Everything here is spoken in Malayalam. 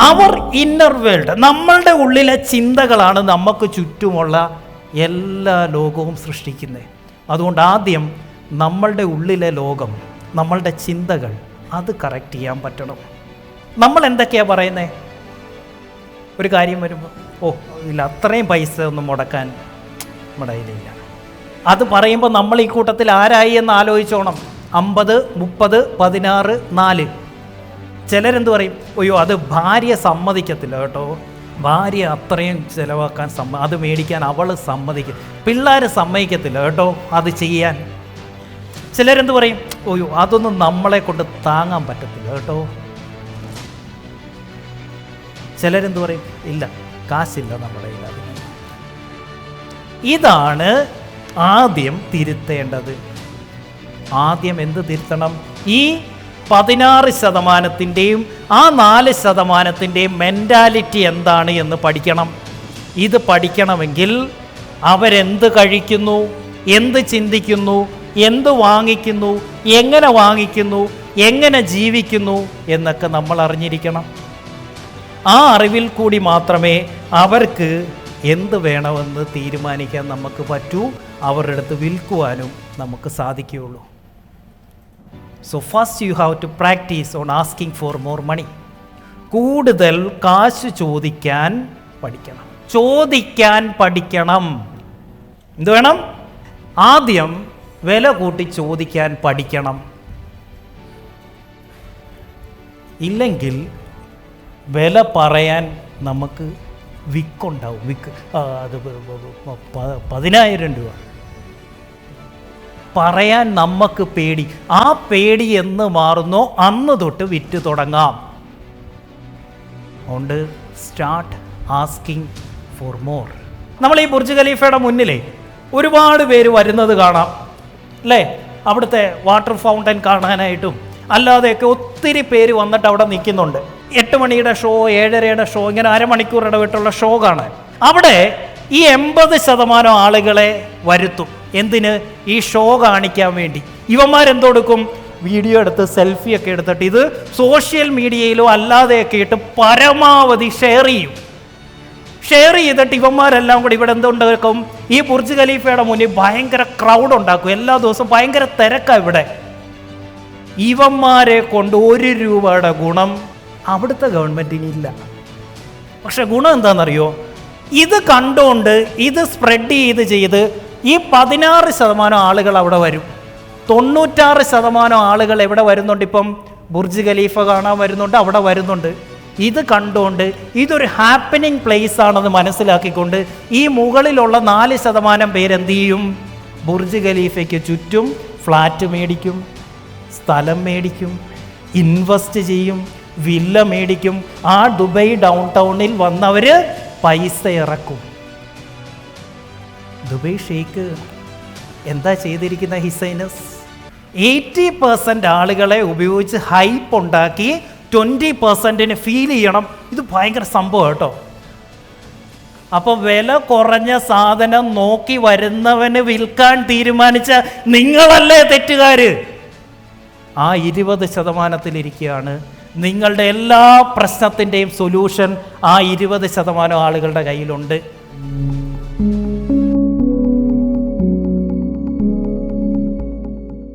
അവർ ഇന്നർ വേൾഡ് നമ്മളുടെ ഉള്ളിലെ ചിന്തകളാണ് നമുക്ക് ചുറ്റുമുള്ള എല്ലാ ലോകവും സൃഷ്ടിക്കുന്നത്. അതുകൊണ്ട് ആദ്യം നമ്മളുടെ ഉള്ളിലെ ലോകം നമ്മളുടെ ചിന്തകൾ അത് കറക്റ്റ് ചെയ്യാൻ പറ്റണം. നമ്മൾ എന്തൊക്കെയാണ് പറയുന്നത് ഒരു കാര്യം വരുമ്പോൾ ഓ ഇല്ല അത്രയും പൈസ ഒന്നും മുടക്കാൻ നമ്മുടെ കയ്യിലില്ല. അത് പറയുമ്പോൾ നമ്മൾ ഈ കൂട്ടത്തിൽ ആരായി എന്ന് ആലോചിച്ചോണം. അമ്പത് മുപ്പത് പതിനാറ് നാല്. ചിലരെന്ത് പറയും അയ്യോ അത് ഭാര്യ സമ്മതിക്കത്തില്ല കേട്ടോ. ഭാര്യ അത്രയും ചിലവാക്കാൻ സമ്മ അത് മേടിക്കാൻ അവൾ സമ്മതിക്കും പിള്ളേർ സമ്മതിക്കത്തില്ല കേട്ടോ അത് ചെയ്യാൻ. ചിലരെന്ത് പറയും അയ്യോ അതൊന്നും നമ്മളെ കൊണ്ട് താങ്ങാൻ പറ്റത്തില്ല കേട്ടോ. ചിലരെന്ത് പറയും ഇല്ല കാശില്ല നമ്മുടെ കയ്യിൽ ഇതാണ് ആദ്യം തിരുത്തേണ്ടത്. ആദ്യം എന്ത് തിരുത്തണം? ഈ പതിനാറ് ശതമാനത്തിന്റെയും ആ നാല് ശതമാനത്തിന്റെയും മെന്റാലിറ്റി എന്താണ് എന്ന് പഠിക്കണം. ഇത് പഠിക്കണമെങ്കിൽ അവരെന്ത് കഴിക്കുന്നു എന്ത് ചിന്തിക്കുന്നു എന്ത് വാങ്ങിക്കുന്നു എങ്ങനെ വാങ്ങിക്കുന്നു എങ്ങനെ ജീവിക്കുന്നു എന്നൊക്കെ നമ്മൾ അറിഞ്ഞിരിക്കണം. ആ അറിവിൽ കൂടി മാത്രമേ അവർക്ക് എന്ത് വേണമെന്ന് തീരുമാനിക്കാൻ നമുക്ക് പറ്റൂ അവരുടെ അടുത്ത് വിൽക്കുവാനും നമുക്ക് സാധിക്കുകയുള്ളൂ. So first you have to practice on asking for more money കൂടുതൽ കാശ് ചോദിക്കാൻ പഠിക്കണം. ചോദിക്കാൻ പഠിക്കണം. എന്ത് വേണം? ആദ്യം വില കൂട്ടി ചോദിക്കാൻ പഠിക്കണം. ഇല്ലെങ്കിൽ വില പറയാൻ നമുക്ക് വിക്കുണ്ടാവും. വിക്ക് അത് പതിനായിരം രൂപ. പറയാൻ നമുക്ക് പേടി. ആ പേടി എന്ന് മാറുന്നോ അന്ന് തൊട്ട് വിറ്റ് തുടങ്ങാം. അതുകൊണ്ട് സ്റ്റാർട്ട് ആസ്കിങ് ഫോർ മോർ നമ്മൾ ഈ ബുർജ് ഖലീഫയുടെ മുന്നിലേ ഒരുപാട് പേര് വരുന്നത് കാണാം. അല്ലേ? അവിടുത്തെ വാട്ടർ ഫൗണ്ടൻ കാണാനായിട്ടും അല്ലാതെയൊക്കെ ഒത്തിരി പേര് വന്നിട്ട് അവിടെ നിൽക്കുന്നുണ്ട്. എട്ട് മണിയുടെ ഷോ ഏഴരയുടെ ഷോ ഇങ്ങനെ അരമണിക്കൂർ ഇടവിട്ടുള്ള ഷോ കാണാൻ. അവിടെ ഈ എൺപത് ശതമാനം ആളുകളെ വരുത്തും. എന്തിന് ഈ ഷോ കാണിക്കാൻ വേണ്ടി? ഇവന്മാരെന്തോടുക്കും? വീഡിയോ എടുത്ത് സെൽഫി ഒക്കെ എടുത്തിട്ട് ഇത് സോഷ്യൽ മീഡിയയിലോ അല്ലാതെയൊക്കെ ഇട്ട് പരമാവധി ഷെയർ ചെയ്യും. ഷെയർ ചെയ്തിട്ട് ഇവന്മാരെല്ലാം കൂടി ഇവിടെ എന്തുണ്ടാക്കും? ഈ ബുർജ് ഖലീഫയുടെ മുന്നിൽ ഭയങ്കര ക്രൗഡ് ഉണ്ടാക്കും. എല്ലാ ദിവസവും ഭയങ്കര തിരക്കാണ് ഇവിടെ. ഇവന്മാരെ കൊണ്ട് ഒരു രൂപയുടെ ഗുണം അവിടുത്തെ ഗവൺമെന്റിനില്ല പക്ഷെ ഗുണം എന്താണെന്നറിയോ? ഇത് കണ്ടുകൊണ്ട് ഇത് സ്പ്രെഡ് ചെയ്ത് ചെയ്ത് ഈ പതിനാറ് ശതമാനം ആളുകൾ അവിടെ വരും. തൊണ്ണൂറ്റാറ് ശതമാനം ആളുകൾ എവിടെ വരുന്നുണ്ട് ഇപ്പം? ബുർജ് ഖലീഫ കാണാൻ വരുന്നുണ്ട് അവിടെ വരുന്നുണ്ട്. ഇത് കണ്ടുകൊണ്ട് ഇതൊരു ഹാപ്പനിങ് പ്ലേസ് ആണെന്ന് മനസ്സിലാക്കിക്കൊണ്ട് ഈ മുകളിലുള്ള നാല് ശതമാനം പേരെന്ത് ചെയ്യും? ബുർജ് ഖലീഫയ്ക്ക് ചുറ്റും ഫ്ലാറ്റ് മേടിക്കും സ്ഥലം മേടിക്കും ഇൻവെസ്റ്റ് ചെയ്യും വില്ല മേടിക്കും. ആ ദുബൈ ഡൗൺ ടൗണിൽ വന്നവർ പൈസ ഇറക്കും. ദുബൈ ഷെയ്ക്ക് എന്താ ചെയ്തിരിക്കുന്ന ഹിസൈനസ്? എയ്റ്റി പെർസെന്റ് ആളുകളെ ഉപയോഗിച്ച് ഹൈപ്പ് ഉണ്ടാക്കി ട്വന്റി പെർസെന്റിന് ഫീൽ ചെയ്യണം. ഇത് ഭയങ്കര സംഭവം കേട്ടോ. അപ്പോൾ വില കുറഞ്ഞ സാധനം നോക്കി വരുന്നവന് വിൽക്കാൻ തീരുമാനിച്ച നിങ്ങളല്ലേ തെറ്റുകാർ ആ ഇരുപത് ശതമാനത്തിലിരിക്കുകയാണ്. നിങ്ങളുടെ എല്ലാ പ്രശ്നത്തിന്റെയും സൊല്യൂഷൻ ആ ഇരുപത് ശതമാനം ആളുകളുടെ കയ്യിലുണ്ട്.